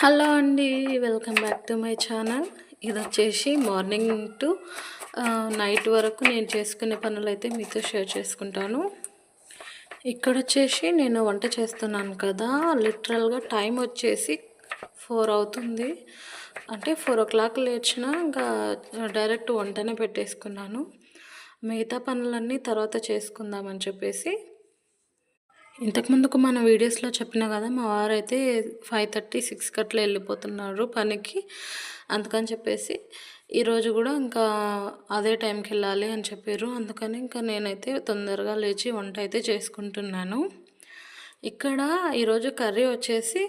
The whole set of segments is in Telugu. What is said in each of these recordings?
హలో అండి welcome back to my channel. ఇది వచ్చేసి మార్నింగ్ టు నైట్ వరకు నేను చేసుకునే పనులు అయితే మీతో షేర్ చేసుకుంటాను. ఇక్కడ వచ్చేసి నేను వంట చేస్తున్నాను కదా లిటరల్గా టైం వచ్చేసి ఫోర్ అవుతుంది. అంటే ఫోర్ ఓ క్లాక్ లేచిన ఇంకా డైరెక్ట్ వంటనే పెట్టేసుకున్నాను. మిగతా పనులన్నీ తర్వాత చేసుకుందామని చెప్పేసి ఇంతకుముందుకు మన వీడియోస్లో చెప్పిన కదా మా వారు అయితే ఫైవ్ థర్టీ సిక్స్ అట్లా వెళ్ళిపోతున్నారు పనికి. అందుకని చెప్పేసి ఈరోజు కూడా ఇంకా అదే టైంకి వెళ్ళాలి అని చెప్పారు. అందుకని ఇంకా నేనైతే తొందరగా లేచి వంట అయితే చేసుకుంటున్నాను. ఇక్కడ ఈరోజు కర్రీ వచ్చేసి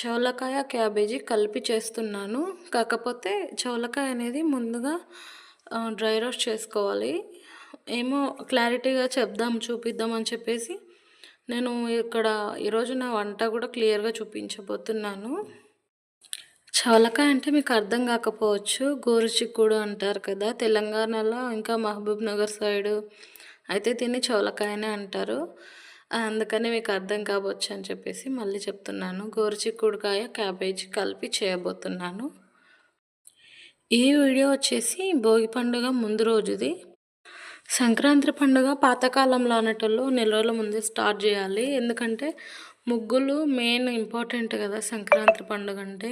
చోలకాయ క్యాబేజీ కలిపి చేస్తున్నాను. కాకపోతే చోలకాయ అనేది ముందుగా డ్రై రోస్ట్ చేసుకోవాలి. ఏమో క్లారిటీగా చెప్దాం చూపిద్దాం అని చెప్పేసి నేను ఇక్కడ ఈరోజు నా వంట కూడా క్లియర్గా చూపించబోతున్నాను. చవలకాయ అంటే మీకు అర్థం కాకపోవచ్చు. గోరుచిక్కుడు అంటారు కదా తెలంగాణలో ఇంకా మహబూబ్ నగర్ సైడు అయితే దీన్ని చవలకాయనే అంటారు. అందుకని మీకు అర్థం కావచ్చు అని చెప్పేసి మళ్ళీ చెప్తున్నాను. గోరుచిక్కుడుకాయ క్యాబేజీ కలిపి చేయబోతున్నాను. ఈ వీడియో వచ్చేసి భోగి పండుగ ముందు రోజుది. సంక్రాంతి పండుగ పాతకాలంలో అనేటోళ్ళు నెల రోజుల ముందే స్టార్ట్ చేయాలి. ఎందుకంటే ముగ్గులు మెయిన్ ఇంపార్టెంట్ కదా సంక్రాంతి పండుగ అంటే.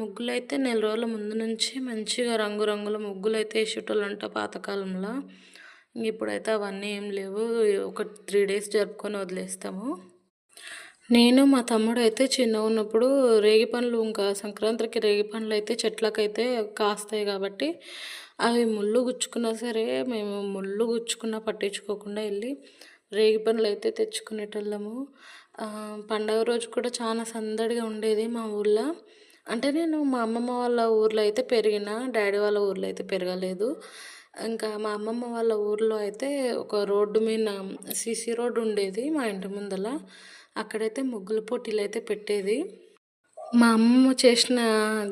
ముగ్గులు అయితే నెల రోజుల ముందు నుంచి మంచిగా రంగురంగుల ముగ్గులు అయితే వేసేటోళ్ళు అంట పాతకాలంలో ఇప్పుడైతే అవన్నీ ఏం లేవు. ఒక త్రీ డేస్ జరుపుకొని వదిలేస్తాము. నేను మా తమ్ముడు అయితే చిన్న ఉన్నప్పుడు రేగి పండ్లు ఇంకా సంక్రాంతికి రేగి పండ్లు అయితే చెట్లకైతే కాస్తాయి కాబట్టి అవి ముళ్ళు గుచ్చుకున్నా సరే మేము ముళ్ళు గుచ్చుకున్నా పట్టించుకోకుండా వెళ్ళి రేగి పనులు అయితే తెచ్చుకునేటోళ్ళము. పండగ రోజు కూడా చాలా సందడిగా ఉండేది మా ఊళ్ళో అంటే నేను మా అమ్మమ్మ వాళ్ళ ఊర్లో అయితే పెరిగిన డాడీ వాళ్ళ ఊర్లో అయితే పెరగలేదు. ఇంకా మా అమ్మమ్మ వాళ్ళ ఊర్లో అయితే ఒక రోడ్డు మీద సీసీ రోడ్డు ఉండేది మా ఇంటి ముందల. అక్కడైతే ముగ్గుల పోటీలు అయితే పెట్టేది. మా అమ్మ చేసిన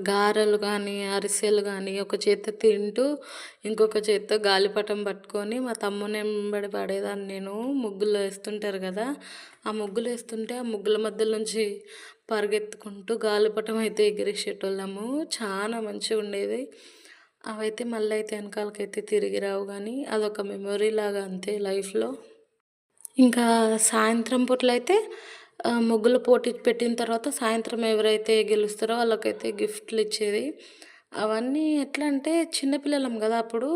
గారెలు కానీ అరిసెలు కానీ ఒక చేత తింటూ ఇంకొక చేత్తో గాలిపటం పట్టుకొని మా తమ్ముని వెంబడి పడేదాన్ని నేను. ముగ్గులు వేస్తుంటారు కదా ఆ ముగ్గులు వేస్తుంటే ఆ ముగ్గుల మధ్య నుంచి పరిగెత్తుకుంటూ గాలిపటం అయితే ఎగిరేసేటోళ్ళము. చాలా మంచిగా ఉండేది. అవైతే మళ్ళీ అయితే వెనకాలకైతే తిరిగి రావు కానీ అదొక మెమొరీ లాగా అంతే లైఫ్లో. ఇంకా సాయంత్రం పూటలు అయితే ముగ్గుల పోటీ పెట్టిన తర్వాత సాయంత్రం ఎవరైతే గెలుస్తారో వాళ్ళకైతే గిఫ్ట్లు ఇచ్చేది. అవన్నీ ఎట్లా అంటే చిన్నపిల్లలం కదా అప్పుడు.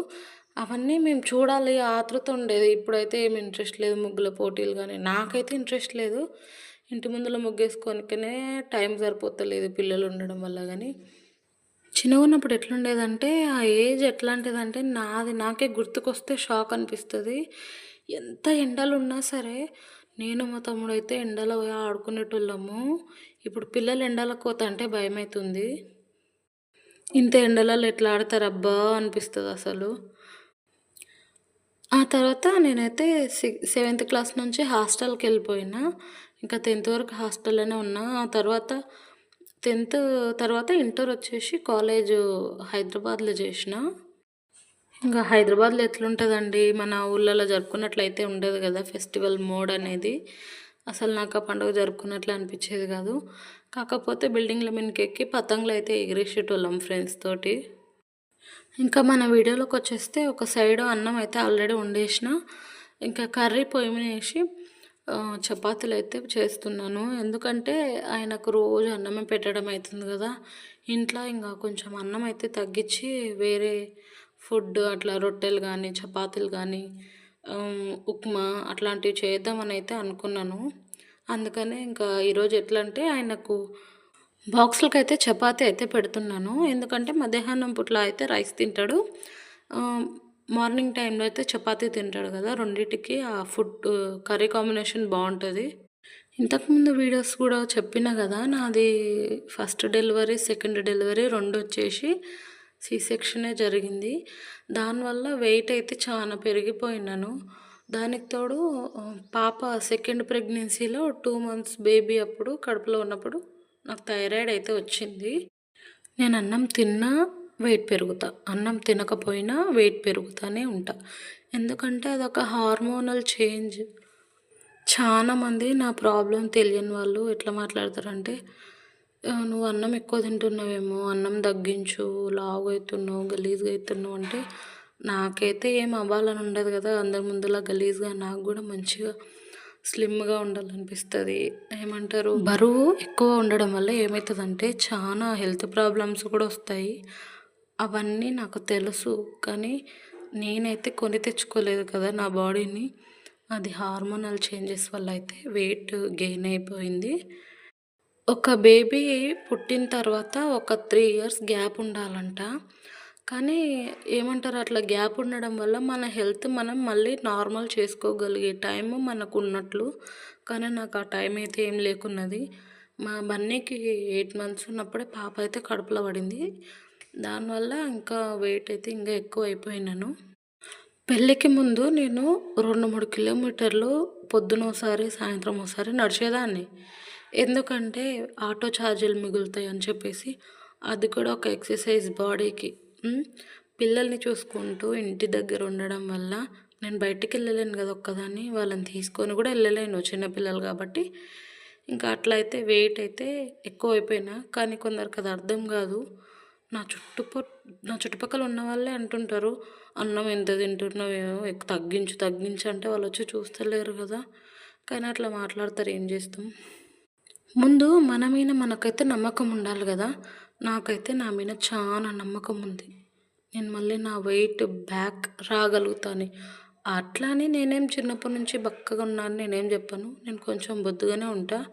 అవన్నీ మేము చూడాలి ఆతృత ఉండేది. ఇప్పుడైతే ఏమి ఇంట్రెస్ట్ లేదు ముగ్గుల పోటీలు కానీ. నాకైతే ఇంట్రెస్ట్ లేదు. ఇంటి ముందులో ముగ్గేసుకోనికనే టైం సరిపోతలేదు పిల్లలు ఉండడం వల్ల కానీ. చిన్నగా ఉన్నప్పుడు ఎట్లుండేదంటే ఆ ఏజ్ ఎట్లాంటిదంటే నాది నాకే గుర్తుకొస్తే షాక్ అనిపిస్తుంది. ఎంత ఎండలు ఉన్నా సరే నేను మా తమ్ముడు అయితే ఎండలో పోయి ఆడుకునేటోళ్ళము. ఇప్పుడు పిల్లలు ఎండలకు పోతా అంటే భయం అవుతుంది ఇంత ఎండలలో ఎట్లా ఆడతారు అబ్బా అనిపిస్తుంది అసలు. ఆ తర్వాత నేనైతే సిక్స్ సెవెంత్ క్లాస్ నుంచి హాస్టల్కి వెళ్ళిపోయినా. ఇంకా టెన్త్ వరకు హాస్టల్లోనే ఉన్నా. ఆ తర్వాత టెన్త్ తర్వాత ఇంటర్ వచ్చేసి కాలేజ్ హైదరాబాద్లో చేసిన. ఇంకా హైదరాబాద్లో ఎట్లుంటుందండి? మన ఊళ్ళలో జరుపుకున్నట్లయితే ఉండదు కదా ఫెస్టివల్ మోడ్ అనేది. అసలు నాకు ఆ పండుగ జరుపుకున్నట్లు అనిపించేది కాదు. కాకపోతే బిల్డింగ్ల మీదకి ఎక్కి పతంగులు అయితే ఎగిరేసేటోళ్ళం ఫ్రెండ్స్ తోటి. ఇంకా మన వీడియోలోకి వచ్చేస్తే ఒక సైడ్ అన్నం అయితే ఆల్రెడీ వండేసిన. ఇంకా కర్రీ పొయ్యి మీద వేసి చపాతీలు అయితే చేస్తున్నాను. ఎందుకంటే ఆయనకు రోజు అన్నమే పెట్టడం అవుతుంది కదా. ఇంట్లో ఇంకా కొంచెం అన్నం అయితే తగ్గించి వేరే ఫుడ్ అట్లా రొట్టెలు కానీ చపాతీలు కానీ ఉప్మా అట్లాంటివి చేద్దామని అయితే అనుకున్నాను. అందుకనే ఇంకా ఈరోజు ఎట్లా అంటే ఆయనకు బాక్సులకి అయితే చపాతీ అయితే పెడుతున్నాను. ఎందుకంటే మధ్యాహ్నం పుట్ల అయితే రైస్ తింటాడు. మార్నింగ్ టైంలో అయితే చపాతీ తింటాడు కదా రెండింటికి ఆ ఫుడ్ కర్రీ కాంబినేషన్ బాగుంటుంది. ఇంతకుముందు వీడియోస్ కూడా చెప్పిన కదా నాది ఫస్ట్ డెలివరీ సెకండ్ డెలివరీ రెండు వచ్చేసి సి సెక్షనే జరిగింది. దానివల్ల వెయిట్ అయితే చాలా పెరిగిపోయినాను. దానికి తోడు పాప సెకండ్ ప్రెగ్నెన్సీలో టూ మంత్స్ బేబీ అప్పుడు కడుపులో ఉన్నప్పుడు నాకు థైరాయిడ్ అయితే వచ్చింది. నేను అన్నం తిన్నా వెయిట్ పెరుగుతా. అన్నం తినకపోయినా వెయిట్ పెరుగుతూనే ఉంటా. ఎందుకంటే అదొక హార్మోనల్ చేంజ్ చాలామంది నా ప్రాబ్లం తెలియని వాళ్ళు ఎట్లా మాట్లాడతారంటే నువ్వు అన్నం ఎక్కువ తింటున్నావేమో అన్నం తగ్గించు లావు అవుతున్నావు గలీజ్గా అవుతున్నావు అంటే నాకైతే ఏం అవ్వాలని ఉండదు కదా. అందరి ముందులా గలీజ్గా నాకు కూడా మంచిగా స్లిమ్గా ఉండాలనిపిస్తుంది. ఏమంటారు? బరువు ఎక్కువ ఉండడం వల్ల ఏమవుతుందంటే చాలా హెల్త్ ప్రాబ్లమ్స్ కూడా వస్తాయి. అవన్నీ నాకు తెలుసు కానీ నేనైతే కొని తెచ్చుకోలేదు కదా నా బాడీని. అది హార్మోనల్ చేంజెస్ వల్ల అయితే వెయిట్ గెయిన్ అయిపోయింది. ఒక బేబీ పుట్టిన తర్వాత ఒక త్రీ ఇయర్స్ గ్యాప్ ఉండాలంట. కానీ ఏమంటారు అట్లా గ్యాప్ ఉండడం వల్ల మన హెల్త్ మనం మళ్ళీ నార్మల్ చేసుకోగలిగే టైం మనకు ఉన్నట్లు కానీ నాకు ఆ టైం అయితే ఏం లేకున్నది. మా బన్నీకి ఎయిట్ మంత్స్ ఉన్నప్పుడే పాప అయితే కడుపులో పడింది. దానివల్ల ఇంకా వెయిట్ అయితే ఇంకా ఎక్కువ అయిపోయినాను. పెళ్ళికి ముందు నేను రెండు మూడు కిలోమీటర్లు పొద్దున ఒకసారి సాయంత్రం ఒకసారి నడిచేదాన్ని. ఎందుకంటే ఆటో ఛార్జీలు మిగులుతాయి అని చెప్పేసి అది కూడా ఒక ఎక్సర్సైజ్ బాడీకి పిల్లల్ని చూసుకుంటూ ఇంటి దగ్గర ఉండడం వల్ల నేను బయటికి వెళ్ళలేను కదా ఒక్కదాన్ని. వాళ్ళని తీసుకొని కూడా వెళ్ళలేను చిన్నపిల్లలు కాబట్టి. ఇంకా అట్లా అయితే వెయిట్ అయితే ఎక్కువ అయిపోయినా కానీ కొందరికి అది అర్థం కాదు. నా చుట్టుప నా చుట్టుపక్కల ఉన్న వాళ్ళే అంటుంటారు అన్నం ఎంత తింటున్నావేమో ఎక్కువ తగ్గించు తగ్గించు అంటే వాళ్ళు వచ్చి చూస్తలేరు కదా. కానీ అట్లా మాట్లాడతారు ఏం చేస్తాం? ముందు మన మీద మనకైతే నమ్మకం ఉండాలి కదా. నాకైతే నా మీద చాలా నమ్మకం ఉంది. నేను మళ్ళీ నా వెయిట్ బ్యాక్ రాగలుగుతాను. అట్లానే నేనేం చిన్నప్పటి నుంచి బక్కగా ఉన్నాను నేనేం చెప్పాను. నేను కొంచెం బొద్దుగానే ఉంటా.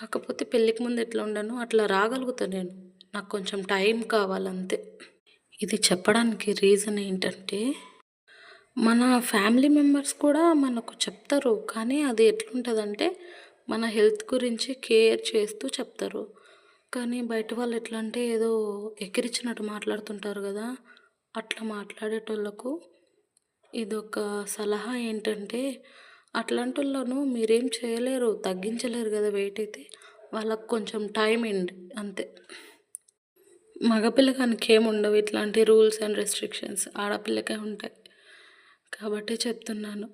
కాకపోతే పెళ్ళికి ముందు ఎట్లా ఉండను? అట్లా రాగలుగుతాను నేను. నాకు కొంచెం టైం కావాలంతే. ఇది చెప్పడానికి రీజన్ ఏంటంటే మన ఫ్యామిలీ మెంబర్స్ కూడా మనకు చెప్తారు. కానీ అది ఎట్లుంటుందంటే మన హెల్త్ గురించి కేర్ చేస్తూ చెప్తారు. కానీ బయట వాళ్ళు ఎట్లా అంటే ఏదో ఎక్కిరించినట్టు మాట్లాడుతుంటారు కదా అట్లా మాట్లాడేటోళ్ళకు ఇదొక సలహా ఏంటంటే అట్లాంటి వాళ్ళను మీరేం చేయలేరు తగ్గించలేరు కదా వెయిట్ అయితే వాళ్ళకు కొంచెం టైం ఇండి అంతే. మగపిల్లకానికి ఏమి ఉండవు ఇట్లాంటి రూల్స్ అండ్ రెస్ట్రిక్షన్స్ ఆడపిల్లకే ఉంటాయి. కాబట్టి చెప్తున్నాను.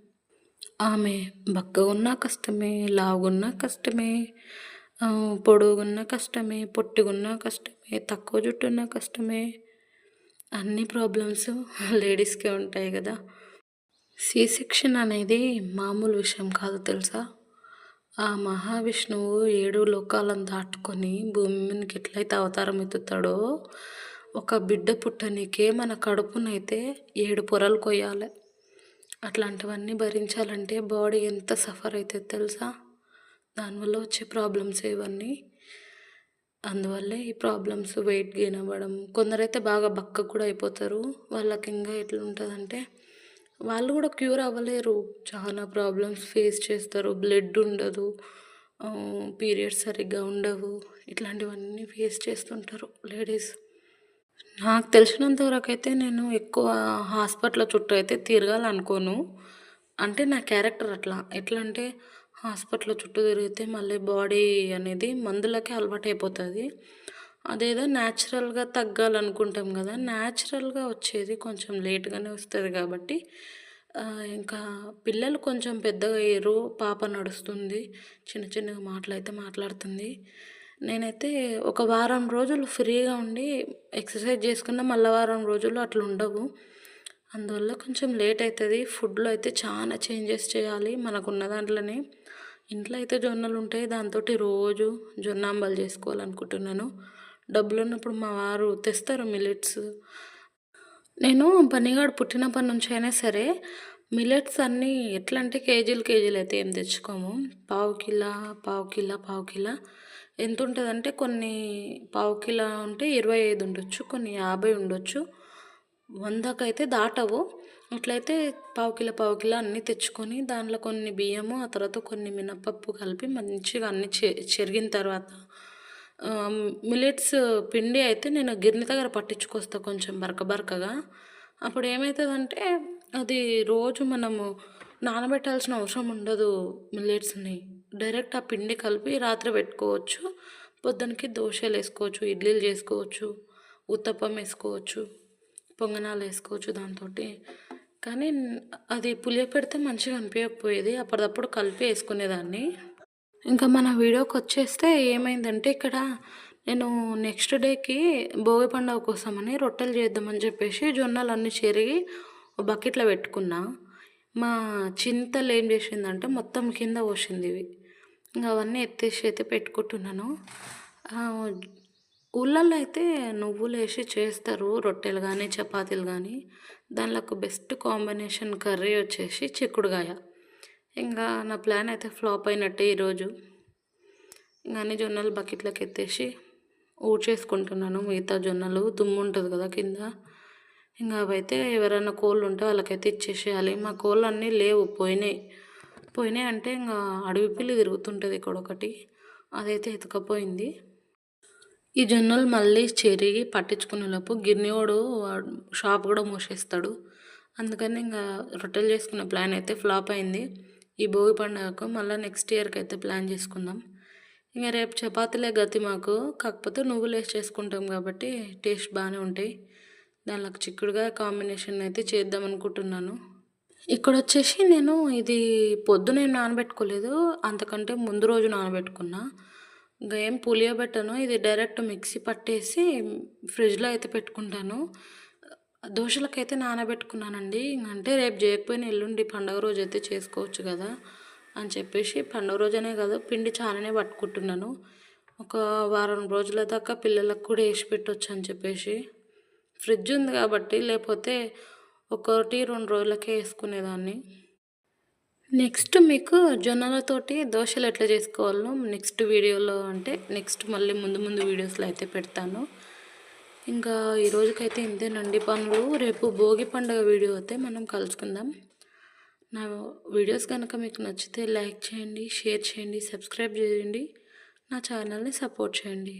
ఆమె బక్కగున్నా కష్టమే లావుగున్నా కష్టమే పొడుగున్నా కష్టమే పొట్టిగున్నా కష్టమే తక్కువ జుట్టు ఉన్నా కష్టమే. అన్ని ప్రాబ్లమ్స్ లేడీస్కే ఉంటాయి కదా. సి సెక్షన్ అనేది మామూలు విషయం కాదు తెలుసా? ఆ మహావిష్ణువు ఏడు లోకాలను దాటుకొని భూమి మీదకి ఎట్లయితే అవతారం ఎత్తుతాడో ఒక బిడ్డ పుట్టనికే మన కడుపునైతే ఏడు పొరలు కొయ్యాలి. అట్లాంటివన్నీ భరించాలంటే బాడీ ఎంత సఫర్ అవుతుంది తెలుసా? దానివల్ల వచ్చే ప్రాబ్లమ్స్ ఇవన్నీ. అందువల్లే ఈ ప్రాబ్లమ్స్ వెయిట్ గెయిన్ అవ్వడం. కొందరైతే బాగా బక్క కూడా అయిపోతారు. వాళ్ళకి ఇంకా ఎట్లా ఉంటుందంటే వాళ్ళు కూడా క్యూర్ అవ్వలేరు. చాలా ప్రాబ్లమ్స్ ఫేస్ చేస్తారు. బ్లడ్ ఉండదు. పీరియడ్స్ సరిగ్గా ఉండవు. ఇట్లాంటివన్నీ ఫేస్ చేస్తుంటారు లేడీస్. నాకు తెలిసినంత వరకు అయితే నేను ఎక్కువ హాస్పిటల్ చుట్టూ అయితే తిరగాలనుకోను. అంటే నా క్యారెక్టర్ అట్లా. ఎట్లా అంటే హాస్పిటల్ చుట్టూ తిరిగితే మళ్ళీ బాడీ అనేది మందులకే అలవాటు అయిపోతుంది అదేదో న్యాచురల్గా తగ్గాలనుకుంటాం కదా న్యాచురల్గా వచ్చేది కొంచెం లేట్గానే వస్తుంది కాబట్టి ఇంకా పిల్లలు కొంచెం పెద్దగా అయ్యారు పాప నడుస్తుంది చిన్న చిన్నగా మాటలైతే మాట్లాడుతుంది. నేనైతే ఒక వారం రోజులు ఫ్రీగా ఉండి ఎక్సర్సైజ్ చేసుకున్న మళ్ళీ వారం రోజులు అట్లా ఉండవు. అందువల్ల కొంచెం లేట్ అవుతుంది ఫుడ్లో అయితే చాలా చేంజెస్ చేయాలి మనకున్న దాంట్లోనే. ఇంట్లో అయితే జొన్నలు ఉంటాయి. దాంతో రోజు జొన్న అంబలు చేసుకోవాలనుకుంటున్నాను. డబ్బులు ఉన్నప్పుడు మా వారు తెస్తారు మిల్లెట్స్. నేను పనిగాడు పుట్టినప్పటి నుంచి అయినా సరే మిల్లెట్స్ అన్నీ ఎట్లా అంటే కేజీలు కేజీలు అయితే ఏం తెచ్చుకోము. పావు కిలో పావు కిలో పావు కిలో. ఎంత ఉంటుందంటే కొన్ని పావు కిలో ఉంటే ఇరవై ఐదు ఉండొచ్చు కొన్ని యాభై ఉండొచ్చు. వందకైతే దాటవు. అట్లయితే పావు కిలో పావు కిలో అన్నీ తెచ్చుకొని దాంట్లో కొన్ని బియ్యము ఆ తర్వాత కొన్ని మినపప్పు కలిపి మంచిగా అన్ని చె చెరిగిన తర్వాత మిల్లెట్స్ పిండి అయితే నేను గిన్నె దగ్గర పట్టించుకొస్తా కొంచెం బరక బరకగా. అప్పుడు ఏమవుతుందంటే అది రోజు మనము నానబెట్టాల్సిన అవసరం ఉండదు మిల్లెట్స్ని డైరెక్ట్ ఆ పిండి కలిపి రాత్రి పెట్టుకోవచ్చు. పొద్దునకి దోశలు వేసుకోవచ్చు ఇడ్లీలు చేసుకోవచ్చు ఉత్తప్పం వేసుకోవచ్చు పొంగనాలు వేసుకోవచ్చు దాంతో కానీ అది పులియ పెడితే మంచిగా అనిపించకపోయేది. అప్పటిదప్పుడు కలిపి వేసుకునేదాన్ని. ఇంకా మన వీడియోకి వచ్చేస్తే ఏమైందంటే ఇక్కడ నేను నెక్స్ట్ డేకి భోగి పండుగ కోసమని రొట్టెలు చేద్దామని చెప్పేసి జొన్నలు అన్నీ చెరిగి ఒక బకెట్లో పెట్టుకున్నా. మా చింతలు ఏం చేసిందంటే మొత్తం కింద పోసింది ఇవి. ఇంకా అవన్నీ ఎత్తేసి అయితే పెట్టుకుంటున్నాను. ఆ, ఊళ్ళల్లో అయితే నువ్వులు వేసి చేస్తారు రొట్టెలు కానీ చపాతీలు కానీ దానిలో బెస్ట్ కాంబినేషన్ కర్రీ వచ్చేసి చిక్కుడుగాయ ఇంకా నా ప్లాన్ అయితే ఫ్లాప్ అయినట్టే ఈరోజు. ఇంకా అన్ని జొన్నలు బకెట్లోకి ఎత్తేసి ఊడ్చేసుకుంటున్నాను. మిగతా జొన్నలు దుమ్ము ఉంటుంది కదా కింద. ఇంకా అవైతే ఎవరైనా కోళ్ళు ఉంటే వాళ్ళకైతే ఇచ్చేసేయాలి. మా కోళ్ళు అన్నీ లేవు పోయినాయి. పోయినాయి అంటే ఇంకా అడవి పిల్లి తిరుగుతుంటుంది ఇక్కడ ఒకటి అదైతే ఎత్తుకపోయింది. ఈ జొన్నలు మళ్ళీ చెరిగి పట్టించుకునే లోపు వాడు షాప్ కూడా మూసేస్తాడు. అందుకని ఇంకా రొట్టెలు చేసుకునే ప్లాన్ అయితే ఫ్లాప్ అయింది. ఈ భోగి పండుగకు మళ్ళీ నెక్స్ట్ ఇయర్కి అయితే ప్లాన్ చేసుకుందాం. ఇంకా రేపు చపాతీలే గతి మాకు. కాకపోతే నువ్వులు వేసి చేసుకుంటాం కాబట్టి టేస్ట్ బాగానే ఉంటాయి. దానిలోకి చిక్కుడుగా కాంబినేషన్ అయితే చేద్దాం అనుకుంటున్నాను. ఇక్కడ వచ్చేసి నేను ఇది పొద్దున ఏం నానబెట్టుకోలేదు. అంతకంటే ముందు రోజు నానబెట్టుకున్నా. ఇంకా ఏం పులియబెట్టను. ఇది డైరెక్ట్ మిక్సీ పట్టేసి ఫ్రిడ్జ్లో అయితే పెట్టుకుంటాను. దోశలకైతే నానబెట్టుకున్నానండి. ఇంక అంటే రేపు చేయకపోయినా ఎల్లుండి పండగ రోజు అయితే చేసుకోవచ్చు కదా అని చెప్పేసి పండుగ రోజనే కాదు పిండి చాలానే పట్టుకుంటున్నాను. ఒక వారం రోజుల దాకా పిల్లలకు కూడా వేసి పెట్టవచ్చు అని చెప్పేసి. ఫ్రిడ్జ్ ఉంది కాబట్టి లేకపోతే ఒకటి రెండు రోజులకే వేసుకునేదాన్ని. నెక్స్ట్ మీకు జొన్నలతోటి దోశలు ఎట్లా చేసుకోవాలో నెక్స్ట్ వీడియోలో అంటే నెక్స్ట్ మళ్ళీ ముందు ముందు వీడియోస్లో అయితే పెడతాను. ఇంకా ఈ రోజుకైతే ఇంతేనండి పనులు. రేపు భోగి పండుగ వీడియో అయితే మనం కలుసుకుందాం. నా వీడియోస్ కనుక మీకు నచ్చితే లైక్ చేయండి షేర్ చేయండి సబ్స్క్రైబ్ చేయండి. నా ఛానల్ని సపోర్ట్ చేయండి.